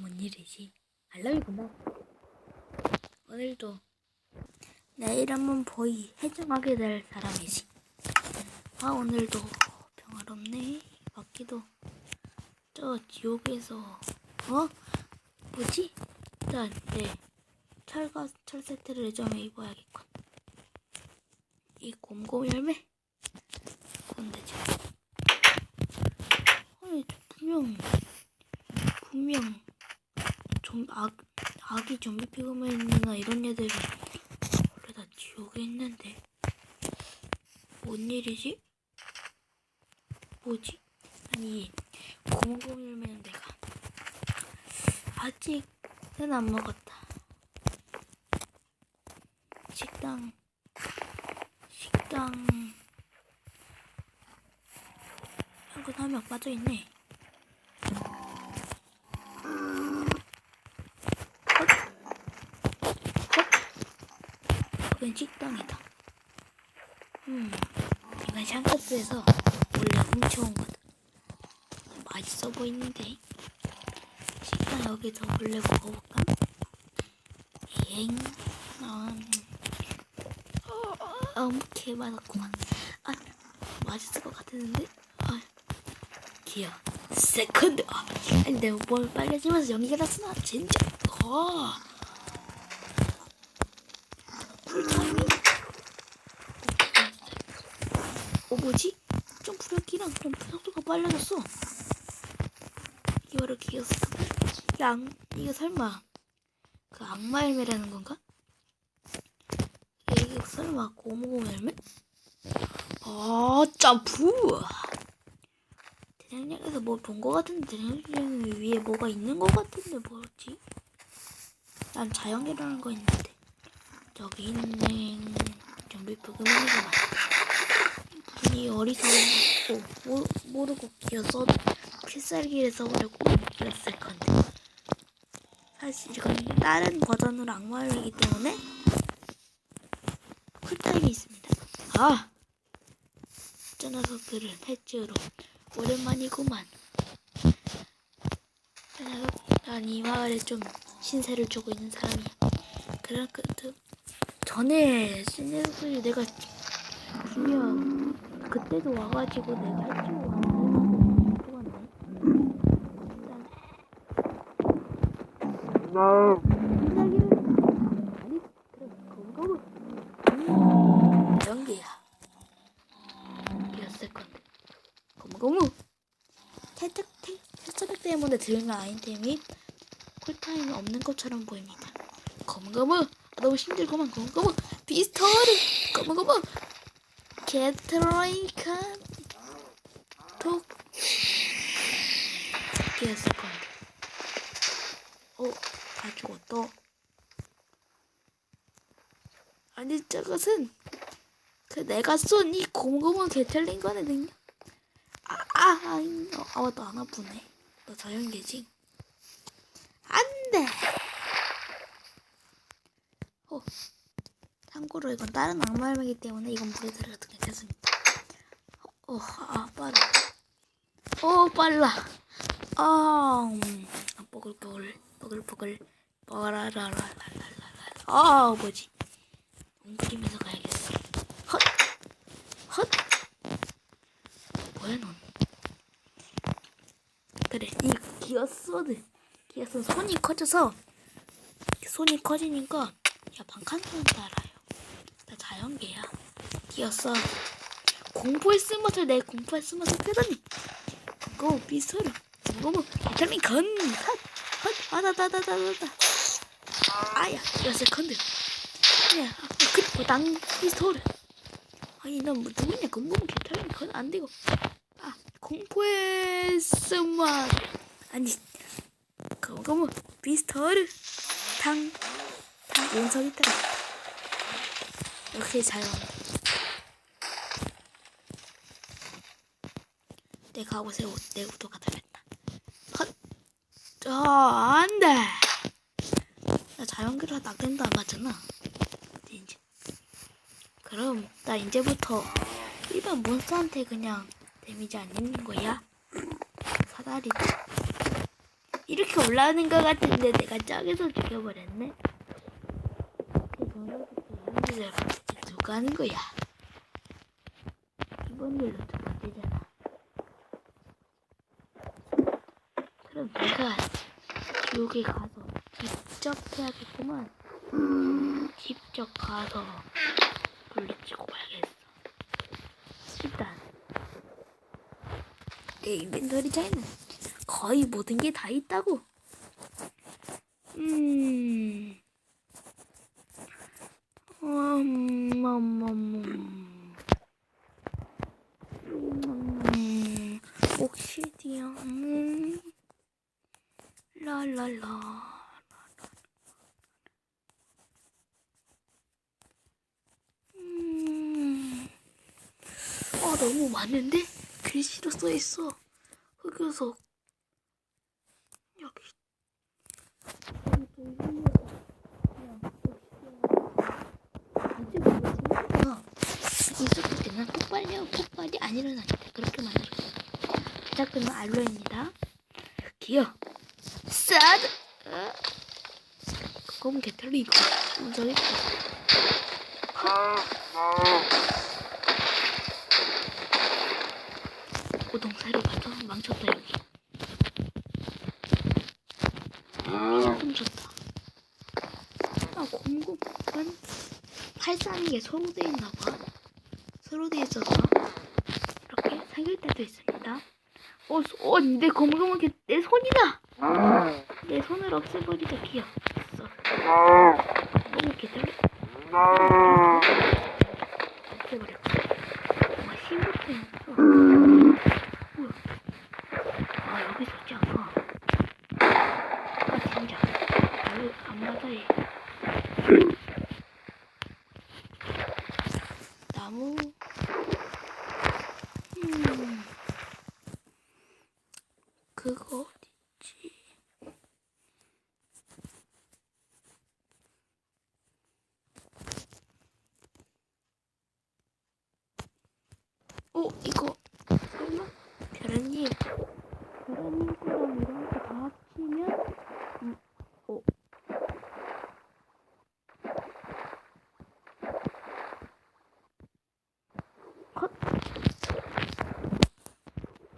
뭔 일이지? 알람이구나. 오늘도 내 이름은 보이 해정하게 될 사람이지. 아 오늘도 평화롭네. 밖에도 저 지옥에서 어 뭐지? 일단 내 철가 철 세트를 좀 입어야겠군. 이 곰곰 열매. 근데 지금 아니 저 분명 분명 좀 악, 아기 좀비 피그맨이나 이런 애들이 원래 다 지옥에 있는데 뭔 일이지? 뭐지? 아니 고무고물매는 내가 아직은 안 먹었다 식당 식당 한건 한명 빠져있네 그건 식당이다. 음, 이건 샹크스에서 원래 훔쳐온 거다. 맛있어 보이는데. 식당 여기서 원래 먹어볼까? 엥, 음, 어, 음, 개맛없구만. 아, 맛있을 것 같았는데. 아, 귀여워. 세컨드. 아, 아니 내가 뭘 빨개지면서 연기가 났으나 진짜. 어. 풀타임이 어 뭐지? 점프력이랑 좀 속도가 빨라졌어 이거를 양 이게 설마 그 악마 열매라는 건가? 설마 고무고무 열매? 아 점프 대장장에서 뭐본거 같은데 대장장 위에 뭐가 있는 거 같은데 뭐지? 난 자연계라는 거 있는데 저기 있는 좀비 부금이구만. 분이 어리석고 모, 모르고 기어서 필살기를 써버리고 이랬을 건데. 사실 이건 다른 버전으로 악마이기 때문에 쿨타임이 있습니다. 아! 저 녀석들은 해치우러 오랜만이구만. 저 녀석, 난이 마을에 좀 신세를 주고 있는 사람이야. 그럴 그, 그 전에 신내들이 내가 분명 그때도 와가지고 내가 해주고 왔는데 일단 시작이를 아니 그래 검거무 연기야 연기였을 건데 검거무 태특 때문에 들는 아이템이 쿨타임이 없는 것처럼 보입니다 검거무 너무 힘들구만 고마워 비스터리 고마워 게트로이카 톡 뛰었을 건데 어? 다 죽었다 아니 저것은 그 내가 쏜 이 고무고무 게틀린 거네 능력 아아 아, 아, 아, 맞다 안 아프네 너 자연계지 안돼 어. 참고로 이건 다른 악마 열매이기 때문에 이건 물에 들어가도 괜찮습니다. 어, 어, 아, 빨라. 어, 빨라. 아, 음, 뽀글뽀글, 뽀글뽀글, 뽀라라라라라라. 아, 뭐지? 웅크리면서 가야겠어. 헛, 헛. 뭐야, 넌? 그래, 이 기어스워드. 기어스 손이 커져서 손이 커지니까 야 방칸소는 알아요. 나 자연계야. 끼었어. 공포의 쓴맛을 내 공포의 쓴맛을 빼다니. 그거 비서를. 너무 비타민 건. 핫. 핫. 아다다다다다다. 아야. 여세 컨드. 야. 아, 그리고 당 비서를. 아니 넌뭐 누구냐 공공 비타민 건안 되고. 아 공포의 쓴맛. 아니. 뭐 비스터를 당. 원석이 있더라. 이렇게 잘 나온다. 내가 옷에 옷, 내 구도가 다르다. 헛! 아, 안 돼! 나 자연계로 낙된다 안 맞잖아. 이제. 그럼 나 이제부터 일반 몬스터한테 그냥 데미지 안 입는 거야. 사다리. 이렇게 올라오는 것 같은데 내가 저기서 죽여버렸네. 누가 하는 거야? 이번 일로 두 번째잖아. 그럼 내가 지옥에 가서 직접 해야겠구만. 직접 가서 물리치고 봐야겠어. 일단 내 인벤토리장에는 거의 모든 게 다 있다고. 음. 음, 음, 음, 음, 옥시디언, 음, 라라라. 음, 아, 너무 많은데? 글씨로 써 있어. 흑요석. 여기. 여기 또 있는 어, 있었을 때는 폭발력, 폭발이 안때 그렇게 만들었어요. 제작비는 알로입니다. 기어, 사드. 어? 그거면 개털리 이거 먼저 있고. 고동 새로 가서 망쳤다 여기. 훔쳤다. 아 공급은 팔사하는 게 서로 돼 있나 봐. 서로 돼 있어서 이렇게 생길 때도 있습니다. 어, 소- 어, 내 검검하게 내 손이다. 내 손을 없애버리자 귀여. 있어. 너무 개들. 없애버렸어. 뭔가 힘부터 있어. 뭐야? 아 여기 서지 않아. 아 진짜. 안, 안 맞아 얘. 나무. 음. 그거 어디지? 어, 이거 설마 별언니 별언니 거랑 이런 거 다 합치면 음, 어. 헛.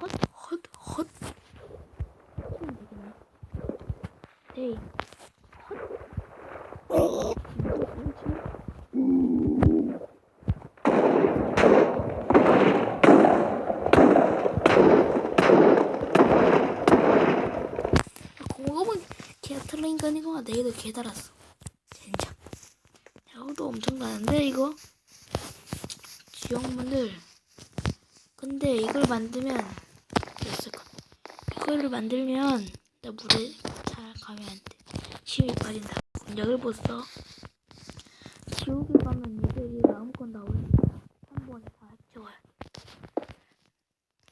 헛, 헛, 헛. 하면 되겠네. 데이. 헛. 어. 뭐지? 공업은 개틀린 인간이고 내일도 개 달았어. 진짜. 야구도 엄청 나는데 이거. 지역문들. 근데 이걸 만들면? 이거를 만들면 나 물에 잘 가면 안 돼. 침이 빠진다. 공략을 못 써. 지옥에 가면 이들이 마음껏 나오니까 한 번에 다 해치워야 돼.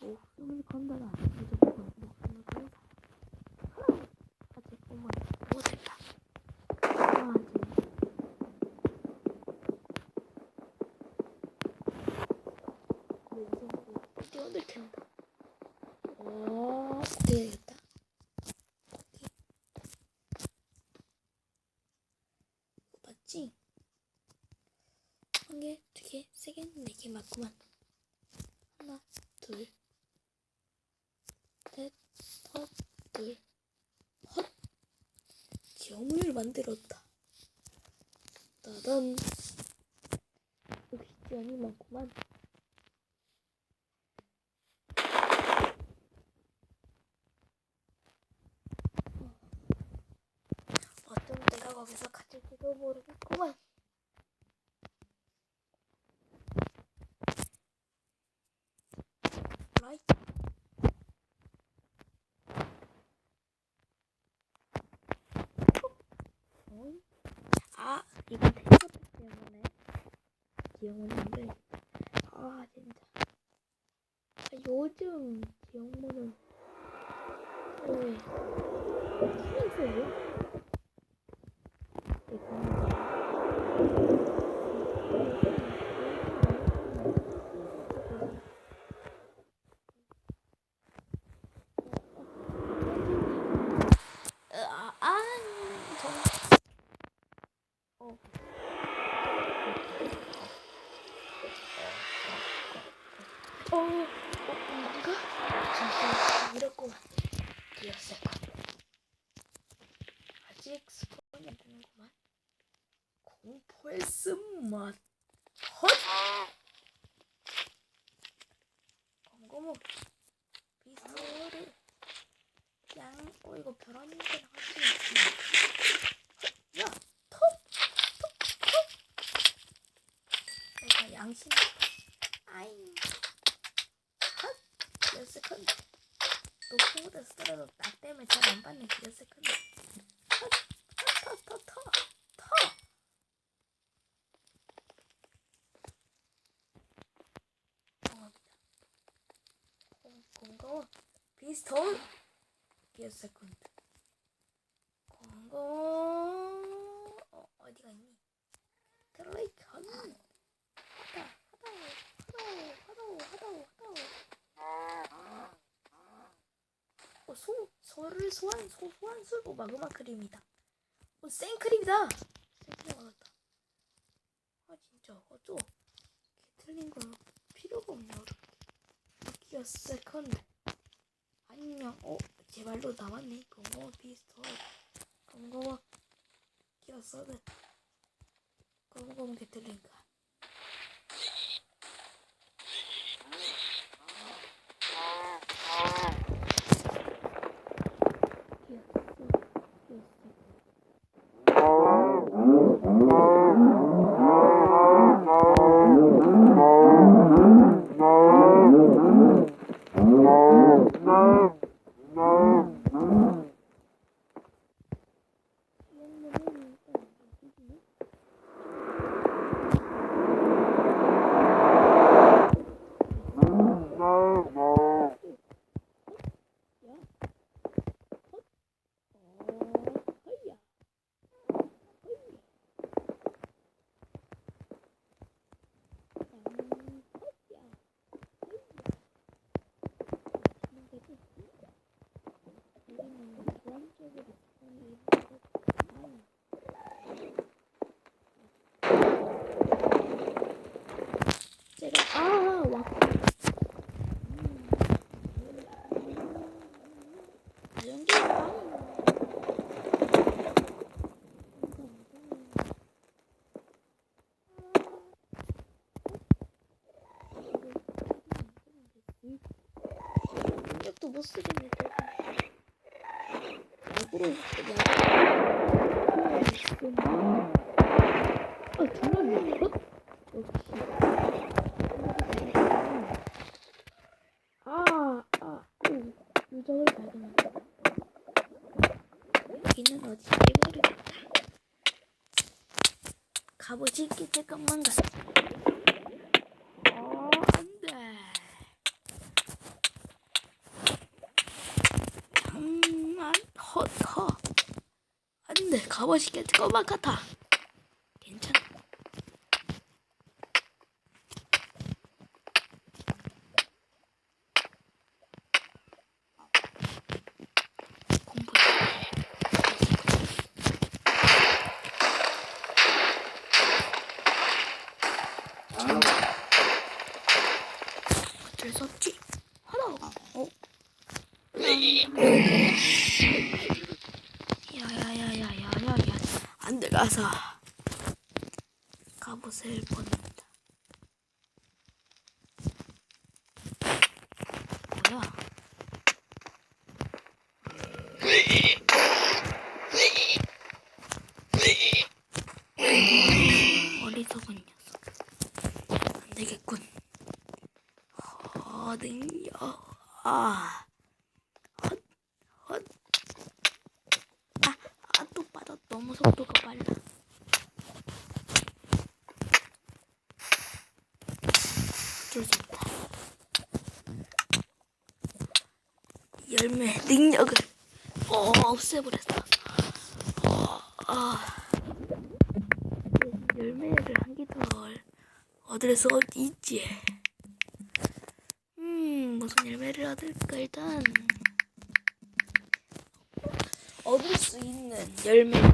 목숨을 건다가 무조건 목숨을 걸어서. 아직 어머 못했다. 아, 이제. 뛰어들 텐데. 오, 되겠다. 맞지? 한 개, 두 개, 세 개, 네 개 맞구만. 하나, 둘, 셋, 헛, 둘, 헛. 지형을 만들었다. 따단. 역시 지형이 많구만. 어떤 내가 거기서 갇힐지도 라이. 어이? 아, 이건 테이프 때문에 기영문인데, 아 진짜. 아, 요즘 기영문은 왜 신세요? 네, 어, 어, 뭔가? 진짜 이랬구만. 기억세컨. 아직 스폰이 안 되는구만. 공포의 쓴맛. 헛! 공고모. 비스를. 양, 어, 이거 같이 있지. 야, 톱! 톱! 톱! 내가 양심. 아잉. 헛! 기억세 컨. 높은 곳에서 떨어져 딱 때문에 잘 안 받는 기억세 컨. 헛! 터, 터, 터, 터! 터! 공합니다. 공, 비스톤 기어스 세컨드 공고 어, 어디가 있니? 트레이컨 하다 하다 하다 하다 하다 어, 소 소를 소환 소 소환 술고 마그마 크림이다. 어, 생크림이다. 생크림 얻었다. 아 진짜 어쩌? 틀린 거 필요가 없네 여러분. 기어 세컨드. 안녕. 어, 제 말로 나왔네. 공공어 비스터. 기어 서드. 공공 게틀링가. 기어 서드. 기어 서드. 제가 아 왔고 연기 아 역시 아, 아, 오, 유적을 발견했다. 여기는 어디 모르겠다. 가보실게 잠깐만 가. 어, 안 돼. 장난 허허. 안 돼. 가보실게 잠깐만 같아. 괜찮아. 어쩔 수 없지. 하나. 어? 야야야야야야야. 안 들어가서 갑옷을 보낸다. 뭐야? 어리석은 녀석. 안 되겠군. 허등요. 아. 헛, 헛. 아, 아, 또 빠졌. 너무 속도가 빨라. 없다. 열매 능력을 어, 없애버렸어. 어, 아. 열매를 한 개 더 얻을 수 있지. 음, 얻을까 일단 얻을 수 있는 열매